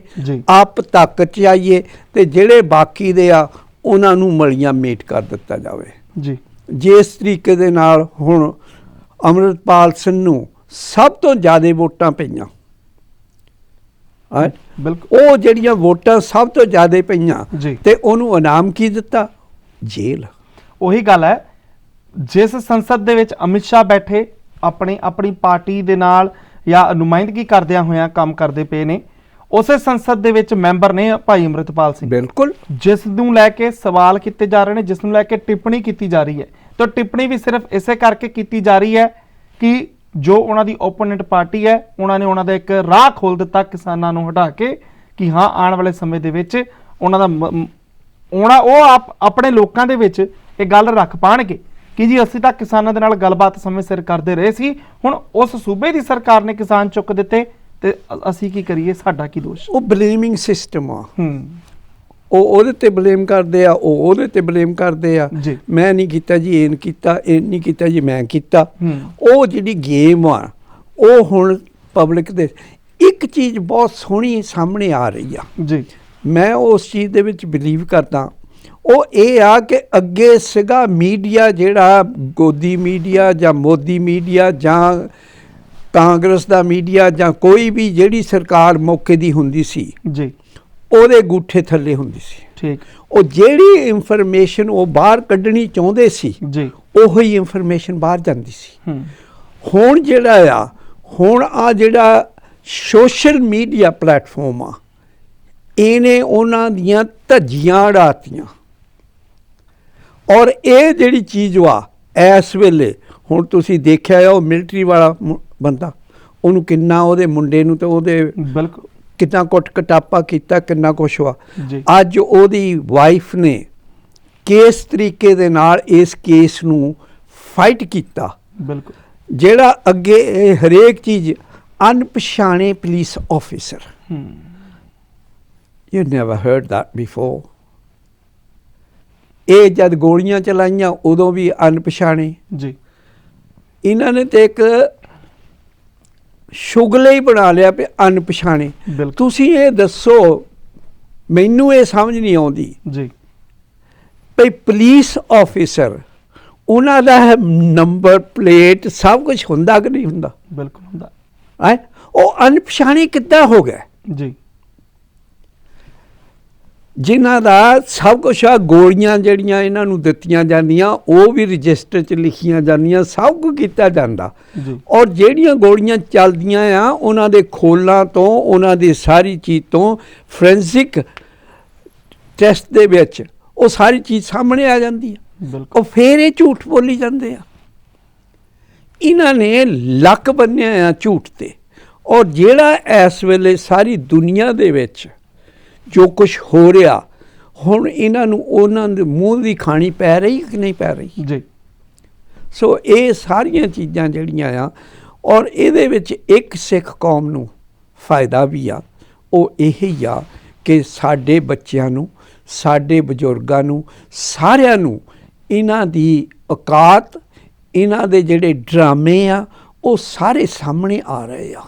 ਆਪ ਤਾਕਤ ਚ ਆਈਏ ਤੇ ਜਿਹੜੇ ਬਾਕੀ ਦੇ ਆ ਉਹਨਾਂ ਨੂੰ ਮਲੀਆਂ ਮੇਟ ਕਰ ਦਿੱਤਾ ਜਾਵੇ ਜੀ ਜਿਸ ਤਰੀਕੇ ਦੇ ਨਾਲ ਹੁਣ ਅੰਮ੍ਰਿਤਪਾਲ ਸਿੰਘ ਨੂੰ ਸਭ ਤੋਂ ਜ਼ਿਆਦਾ ਵੋਟਾਂ ਪਈਆਂ। ਹਾਂ ਬਿਲਕੁਲ। ਉਹ ਜਿਹੜੀਆਂ ਵੋਟਾਂ ਸਭ ਤੋਂ ਜ਼ਿਆਦਾ ਪਈਆਂ। ਤੇ ਉਹਨੂੰ ਇਨਾਮ ਕੀ ਦਿੱਤਾ? ਜੇਲ੍ਹ। ਉਹੀ ਗੱਲ ਹੈ ਜਿਸ ਸੰਸਦ ਦੇ ਵਿੱਚ ਅਮਿਤ ਸ਼ਾਹ ਬੈਠੇ ਆਪਣੀ ਆਪਣੀ ਪਾਰਟੀ ਦੇ ਨਾਲ ਜਾਂ ਨੁਮਾਇੰਦਗੀ ਕਰਦਿਆਂ ਹੋਇਆਂ ਕੰਮ ਕਰਦੇ ਪਏ ਨੇ ਉਸੇ ਸੰਸਦ ਦੇ ਵਿੱਚ ਮੈਂਬਰ ਨੇ ਭਾਈ ਅਮਰਿਤਪਾਲ ਸਿੰਘ। ਬਿਲਕੁਲ। ਜਿਸ ਨੂੰ ਲੈ ਕੇ ਸਵਾਲ ਕੀਤੇ ਜਾ ਰਹੇ ਨੇ ਜਿਸ ਨੂੰ ਲੈ ਕੇ ਟਿੱਪਣੀ ਕੀਤੀ ਜਾ ਰਹੀ ਹੈ। ਤਾਂ ਟਿੱਪਣੀ ਵੀ ਸਿਰਫ ਇਸੇ ਕਰਕੇ ਕੀਤੀ ਜਾ ਰਹੀ ਹੈ ਕਿ ਜੋ ਉਹਨਾਂ ਦੀ ਓਪੋਨੈਂਟ ਪਾਰਟੀ ਹੈ ਉਹਨਾਂ ਨੇ ਉਹਨਾਂ ਦਾ ਇੱਕ ਰਾਹ ਖੋਲ ਦਿੱਤਾ ਕਿਸਾਨਾਂ ਨੂੰ ਹਟਾ ਕੇ ਕਿ ਹਾਂ ਆਉਣ ਵਾਲੇ ਸਮੇਂ ਦੇ ਵਿੱਚ ਉਹਨਾਂ ਦਾ ਉਹਨਾਂ ਉਹ ਆਪ ਆਪਣੇ ਲੋਕਾਂ ਦੇ ਵਿੱਚ ਇਹ ਗੱਲ ਰੱਖ ਪਾਣਗੇ ਕਿ ਜੀ ਅਸੀਂ ਤਾਂ ਕਿਸਾਨਾਂ ਦੇ ਨਾਲ ਗੱਲਬਾਤ ਸਮੇਂ ਸਿਰ ਕਰਦੇ ਰਹੇ ਸੀ। ਹੁਣ ਉਸ ਸੂਬੇ ਦੀ ਸਰਕਾਰ ਨੇ ਕਿਸਾਨ ਚੁੱਕ ਦਿੱਤੇ। ਤੇ ਅਸੀਂ ਕੀ ਕਰੀਏ? ਸਾਡਾ ਕੀ ਦੋਸ਼? ਉਹ ਬਲੇਮਿੰਗ ਸਿਸਟਮ ਆ। ਹੂੰ। ਉਹ ਉਹਦੇ ਤੇ ਬਲੇਮ ਕਰਦੇ ਆ ਉਹ ਉਹਦੇ ਤੇ ਬਲੇਮ ਕਰਦੇ ਆ। ਮੈਂ ਨਹੀਂ ਕੀਤਾ ਜੀ ਇਹ ਨਹੀਂ ਕੀਤਾ ਇਹ ਨਹੀਂ ਕੀਤਾ ਜੀ ਮੈਂ ਕੀਤਾ। ਉਹ ਜਿਹੜੀ ਗੇਮ ਆ ਉਹ ਹੁਣ ਪਬਲਿਕ ਦੇ ਇੱਕ ਚੀਜ਼ ਬਹੁਤ ਸੋਹਣੀ ਸਾਹਮਣੇ ਆ ਰਹੀ ਆ। ਜੀ। ਮੈਂ ਉਸ ਚੀਜ਼ ਦੇ ਵਿੱਚ ਬਿਲੀਵ ਕਰਦਾ। ਉਹ ਇਹ ਆ ਕਿ ਅੱਗੇ ਸੀਗਾ ਮੀਡੀਆ ਜਿਹੜਾ ਗੋਦੀ ਮੀਡੀਆ ਜਾਂ ਮੋਦੀ ਮੀਡੀਆ ਜਾਂ ਕਾਂਗਰਸ ਦਾ ਮੀਡੀਆ ਜਾਂ ਕੋਈ ਵੀ ਜਿਹੜੀ ਸਰਕਾਰ ਮੌਕੇ ਦੀ ਹੁੰਦੀ ਸੀ ਜੀ। ਉਹਦੇ ਗੂਠੇ ਥੱਲੇ ਹੁੰਦੀ ਸੀ। ਠੀਕ। ਉਹ ਜਿਹੜੀ ਇਨਫੋਰਮੇਸ਼ਨ ਉਹ ਬਾਹਰ ਕੱਢਣੀ ਚਾਹੁੰਦੇ ਸੀ ਜੀ। ਉਹੋ ਹੀ ਇਨਫੋਰਮੇਸ਼ਨ ਬਾਹਰ ਜਾਂਦੀ ਸੀ। ਹੁਣ ਜਿਹੜਾ ਆ ਹੁਣ ਆ ਜਿਹੜਾ ਸੋਸ਼ਲ ਮੀਡੀਆ ਪਲੇਟਫਾਰਮ ਆ ਇਹਨੇ ਉਹਨਾਂ ਦੀਆਂ ਧੱਜੀਆਂ ਉਡਾਤੀਆਂ। ਔਰ ਇਹ ਜਿਹੜੀ ਚੀਜ਼ ਵਾ ਇਸ ਵੇਲੇ ਹੁਣ ਤੁਸੀਂ ਦੇਖਿਆ ਉਹ ਮਿਲਟਰੀ ਵਾਲਾ ਬੰਦਾ ਉਹਨੂੰ ਕਿੰਨਾ ਉਹਦੇ ਮੁੰਡੇ ਨੂੰ ਤੇ ਉਹਦੇ ਬਿਲਕੁਲ। ਕਿੰਨਾ ਕੁੱਟ ਕਟਾਪਾ ਕੀਤਾ ਕਿੰਨਾ ਕੁਛ ਜੀ। ਅੱਜ ਉਹਦੀ ਵਾਈਫ ਨੇ ਕਿਸ ਤਰੀਕੇ ਦੇ ਨਾਲ ਇਸ ਕੇਸ ਨੂੰ ਫਾਈਟ ਕੀਤਾ। ਬਿਲਕੁਲ। ਜਿਹੜਾ ਅੱਗੇ ਇਹ ਹਰੇਕ ਚੀਜ਼ ਅਣਪਛਾਣੇ ਪੁਲਿਸ ਆਫੀਸਰ ਹੂੰ। You never heard that before ਇਹ ਜਦ ਗੋਲੀਆਂ ਚਲਾਈਆਂ ਉਦੋਂ ਵੀ ਅਣਪਛਾਣੇ। ਜੀ। ਇਹਨਾਂ ਨੇ ਤੇ ਇੱਕ ਸ਼ੁਗਲੇ ਹੀ ਬਣਾ ਲਿਆ ਵੀ ਅਣਪਛਾਣੇ ਤੁਸੀਂ ਇਹ ਦੱਸੋ ਮੈਨੂੰ ਇਹ ਸਮਝ ਨਹੀਂ ਆਉਂਦੀ। ਜੀ। ਭਈ ਪੁਲਿਸ ਆਫੀਸਰ ਉਹਨਾਂ ਦਾ ਨੰਬਰ ਪਲੇਟ ਸਭ ਕੁਝ ਹੁੰਦਾ ਕਿ ਨਹੀਂ ਹੁੰਦਾ? ਬਿਲਕੁਲ ਹੁੰਦਾ। ਹੈ? ਉਹ ਅਣਪਛਾਣੇ ਕਿੱਦਾਂ ਹੋ ਗਏ? ਜੀ। ਜਿਨ੍ਹਾਂ ਦਾ ਸਭ ਕੁਝ ਆ ਗੋਲੀਆਂ ਜਿਹੜੀਆਂ ਇਹਨਾਂ ਨੂੰ ਦਿੱਤੀਆਂ ਜਾਂਦੀਆਂ ਉਹ ਵੀ ਰਜਿਸਟਰ 'ਚ ਲਿਖੀਆਂ ਜਾਂਦੀਆਂ ਸਭ ਕੁਝ ਕੀਤਾ ਜਾਂਦਾ। ਔਰ ਜਿਹੜੀਆਂ ਗੋਲੀਆਂ ਚੱਲਦੀਆਂ ਆ ਉਹਨਾਂ ਦੇ ਖੋਲਾਂ ਤੋਂ ਉਹਨਾਂ ਦੀ ਸਾਰੀ ਚੀਜ਼ ਤੋਂ ਫੋਰੈਂਸਿਕ ਟੈਸਟ ਦੇ ਵਿੱਚ ਉਹ ਸਾਰੀ ਚੀਜ਼ ਸਾਹਮਣੇ ਆ ਜਾਂਦੀ ਹੈ ਬਿਲਕੁਲ। ਉਹ ਫੇਰ ਇਹ ਝੂਠ ਬੋਲੀ ਜਾਂਦੇ ਆ। ਇਹਨਾਂ ਨੇ ਲੱਕ ਬੰਨਿਆ ਆ ਝੂਠ ਤੇ। ਔਰ ਜਿਹੜਾ ਇਸ ਵੇਲੇ ਸਾਰੀ ਦੁਨੀਆ ਦੇ ਵਿੱਚ ਜੋ ਕੁਝ ਹੋ ਰਿਹਾ ਹੁਣ ਇਹਨਾਂ ਨੂੰ ਉਹਨਾਂ ਦੇ ਮੂੰਹ ਦੀ ਖਾਣੀ ਪੈ ਰਹੀ ਕਿ ਨਹੀਂ ਪੈ ਰਹੀ? ਜੀ। ਸੋ ਇਹ ਸਾਰੀਆਂ ਚੀਜ਼ਾਂ ਜਿਹੜੀਆਂ ਆ ਔਰ ਇਹਦੇ ਵਿੱਚ ਇੱਕ ਸਿੱਖ ਕੌਮ ਨੂੰ ਫਾਇਦਾ ਵੀ ਆ। ਉਹ ਇਹ ਹੀ ਆ ਕਿ ਸਾਡੇ ਬੱਚਿਆਂ ਨੂੰ ਸਾਡੇ ਬਜ਼ੁਰਗਾਂ ਨੂੰ ਸਾਰਿਆਂ ਨੂੰ ਇਹਨਾਂ ਦੀ ਔਕਾਤ ਇਹਨਾਂ ਦੇ ਜਿਹੜੇ ਡਰਾਮੇ ਆ ਉਹ ਸਾਰੇ ਸਾਹਮਣੇ ਆ ਰਹੇ ਆ।